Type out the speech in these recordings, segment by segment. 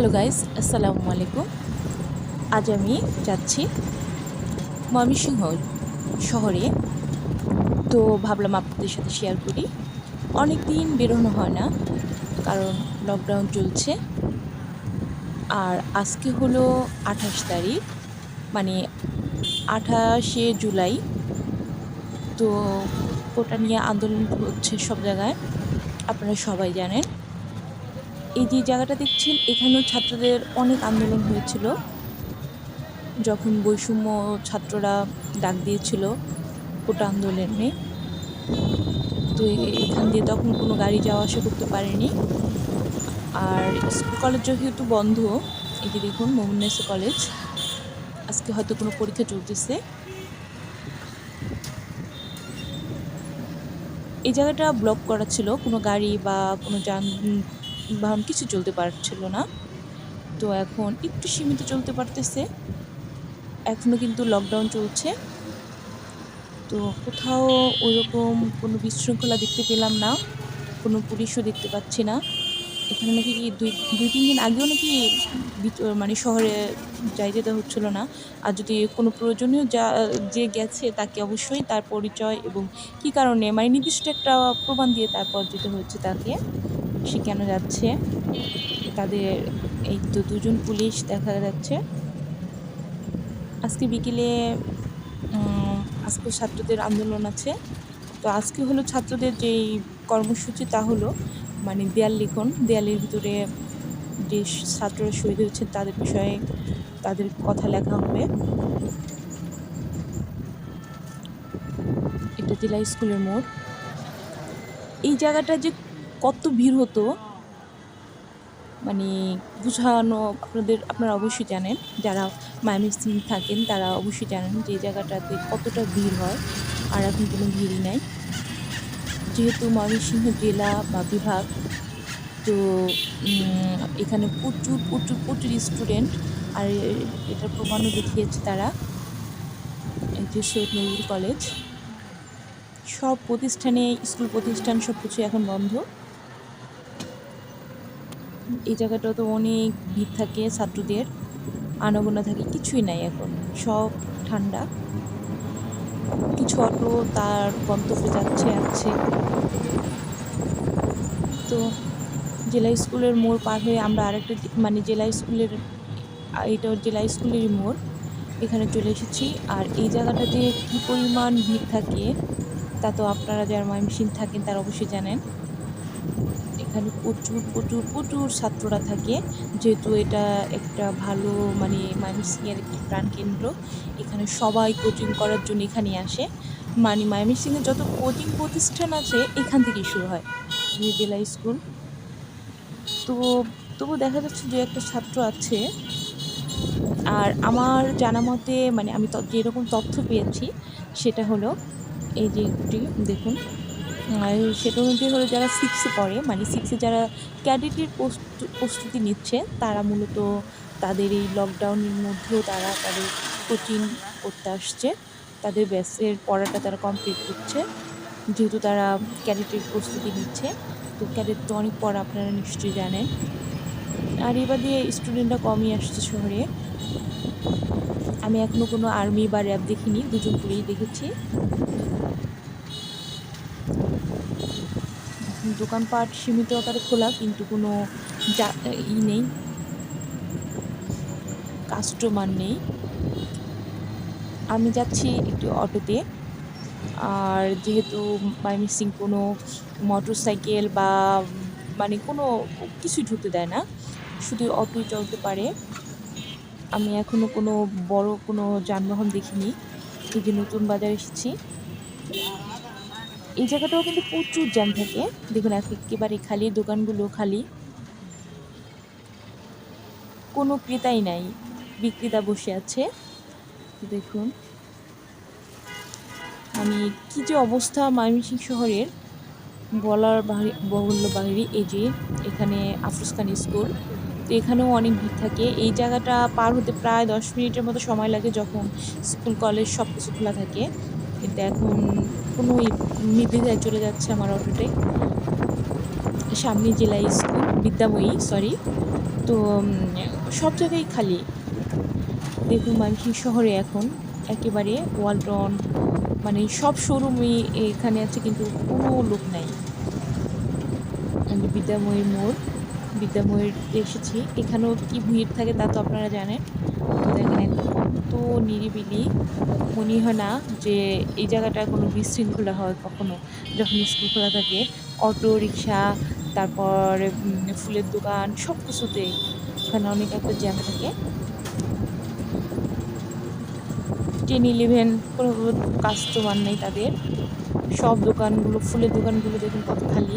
Hello guys, আসসালামু আলাইকুম। আজ আমি যাচ্ছি ময়মনসিংহ শহরে। তো ভাবলাম আপনাদের সাথে শেয়ার করি। অনেক দিন বেরোনো হয় না, কারণ লকডাউন চলছে। আর আজকে হলো আঠাশ তারিখ মানে আঠাশে জুলাই। তো ওটা নিয়ে আন্দোলন হচ্ছে সব জায়গায়, আপনারা সবাই জানেন। এই যে জায়গাটা দেখছেন, এখানেও ছাত্রদের অনেক আন্দোলন হয়েছিল। যখন বৈষম্য ছাত্ররা ডাক দিয়েছিল কোটা আন্দোলনে। তো এখান দিয়ে তখন কোনো গাড়ি যাওয়া আসা করতে পারেনি। আর স্কুল কলেজ যেহেতু বন্ধ, এই যে দেখুন মোমিনেসা কলেজ, আজকে হয়তো কোনো পরীক্ষা চলতেছে। এই জায়গাটা ব্লক করা ছিল, কোনো গাড়ি বা কোনো যানবাহন কিছু চলতে পারছিল না। তো এখন একটু সীমিত চলতে পারতেছে। এখনও কিন্তু লকডাউন চলছে। তো কোথাও ওইরকম কোনো বিশৃঙ্খলা দেখতে পেলাম না। কোনো পুলিশও দেখতে পাচ্ছি না। এখানে নাকি দুই দুই, তিন দিন আগেও নাকি মানে শহরে যাই যেতে হচ্ছিল না। আর যদি কোনো প্রয়োজনীয় যা, যে গেছে তাকে অবশ্যই তার পরিচয় এবং কী কারণে মানে নির্দিষ্ট একটা প্রমাণ দিয়ে তারপর যেতে হচ্ছে তাকে। সে কেন যাচ্ছে? তাদের এই তো দুজন পুলিশ দেখা যাচ্ছে। আজকে বিকেলে আজকে ছাত্রদের আন্দোলন আছে। তো আজকে হলো ছাত্রদের যেই কর্মসূচি তা হলো মানে দেয়াল লিখন। দেয়ালের ভিতরে যে ছাত্ররা শহীদ হয়েছে তাদের বিষয়ে তাদের কথা লেখা হবে। এটা জেলা স্কুলের মোড়। এই জায়গাটা যে কত ভিড় হতো? মানে বুঝানো আপনাদের, আপনারা অবশ্যই জানেন। যারা ময়মনসিং থাকেন, তারা অবশ্যই জানেন যে জায়গাটাতে কতটা ভিড় হয়। আর এখন কোনো ভিড়ই নাই। যেহেতু ময়মনসিংহ জেলা বা বিভাগ, তো এখানে প্রচুর প্রচুর প্রচুর স্টুডেন্ট আর এ- এটার প্রমাণও দেখিয়েছে তারা। যে সৈয়দ নজরুল কলেজ। সব প্রতিষ্ঠানে, স্কুল প্রতিষ্ঠান সব কিছু এখন বন্ধ। এই জায়গাটা তো অনেক ভিড় থাকে ছাত্রদের, আনাগোনা থাকে, কিছুই নাই এখন, সব ঠান্ডা। কিছু অটো তার গন্তব্যে যাচ্ছে আছে তো জেলা স্কুলের মোড় পার হয়ে আমরা আরেকটা মানে জেলা স্কুলের, এটা জেলা স্কুলেরই মোড়, এখানে চলে এসেছি। আর এই জায়গাটাতে কী পরিমাণ ভিড় থাকে, তা তো আপনারা যারা ময়মনসিং থাকেন তারা অবশ্যই জানেন। এখানে প্রচুর প্রচুর প্রচুর ছাত্ররা থাকে। যেহেতু এটা একটা ভালো মানে ময়মনসিংহের একটি প্রাণকেন্দ্র, এখানে সবাই কোচিং করার জন্য এখানে আসে। মানে ময়মনসিংহের যত কোচিং প্রতিষ্ঠান আছে, এখান থেকেই শুরু হয় জেলা স্কুল তো তবু দেখা যাচ্ছে যে একটা ছাত্র আছে, আর আমার জানা মতে মানে আমি যেরকম তথ্য পেয়েছি, সেটা হলো, এই যে দেখুন। আর সেটার মধ্যে হলো যারা সিক্সে পড়ে মানে সিক্সে যারা ক্যাডেটের প্রস্তুতি নিচ্ছে, তারা মূলত তাদের এই লকডাউনের মধ্যেও তারা তাদের কোচিং করতে আসছে। তাদের ব্যাসের পড়াটা তারা কমপ্লিট করছে। যেহেতু তারা ক্যাডেটের প্রস্তুতি নিচ্ছে, তো ক্যাডেট তো অনেক পড়া আপনারা নিশ্চয়ই জানেন। আর এবার দিয়ে স্টুডেন্টরা কমই আসছে শহরে। আমি এখনও কোনো আর্মি বা র্যাব দেখিনি, দুজন পুলিশ দেখেছি। দোকানপাট সীমিত আকারে খোলা, কিন্তু কোনো যা, ই নেই। কাস্টমার নেই। আমি যাচ্ছি একটি অটোতে। আর যেহেতু ময়মনসিং কোনো মোটর সাইকেল বা মানে কোনো কিছুই ঢুকতে দেয় না, শুধু অটোই চলতে পারে। আমি এখনও কোনো বড় কোনো যানবাহন দেখিনি। যে নতুন বাজার এসেছি। এই জায়গাটাও কিন্তু প্রচুর জ্যাম থাকে। দেখুন একেবারে খালি, দোকানগুলো খালি। কোনো ক্রেতাই নাই, বিক্রেতা বসে আছে। দেখুন। মানে কি যে অবস্থা ময়মনসিং শহরের। বলার বাহি- বাহুল্য বাহিরে, এই যে এখানে আফরোজ খান স্কুল। তো এখানেও অনেক ভিড় থাকে। এই জায়গাটা পার হতে প্রায় দশ মিনিটের মতো সময় লাগে যখন স্কুল, কলেজ সব কিছু খোলা থাকে। কিন্তু এখন কোনো নির্দ্বিধায় চলে যাচ্ছে আমার অটোটাই সামনে জেলা স্কুল, বিদ্যাময়ী সরি তো সব জায়গায় খালি। দেখুন ময়মনসিংহ শহরে এখন একেবারে ওয়ালটন মানে সব শোরুমই এখানে আছে কিন্তু কোনো লোক নাই। আমি বিদ্যাময়ী মোড় বিদ্যাময়ীর এসেছি। এখানেও কি ভিড় থাকে তা তো আপনারা জানেন। তো দেখেন নিরিবিলি মনে হয় না যে এই জায়গাটা কোনো বিশৃঙ্খলা হয় কখনো। যখন স্কুল খোলা থাকে, অটো, রিক্সা, তারপর ফুলের দোকান সব কিছুতেই এখানে অনেক একটা জ্যাম থাকে। টেন ইলেভেন কোনো কাস্টমার নেই তাদের। সব দোকানগুলো, ফুলের দোকানগুলো দেখুন কত খালি।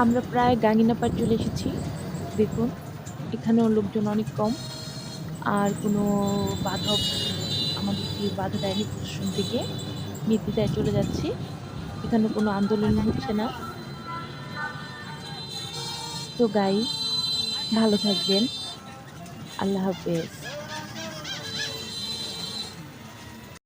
আমরা প্রায় গাঙ্গিনাপাড় চলে এসেছি। দেখুন, এখানেও লোকজন অনেক কম। আর কোনো বাধা আমাদেরকে বাধা দেয়নি প্রশাসন থেকে। নির্দ্বিধায় চলে যাচ্ছি। এখানে কোনো আন্দোলন হচ্ছে না। তো গাই ভালো থাকবেন। আল্লাহ হাফেজ।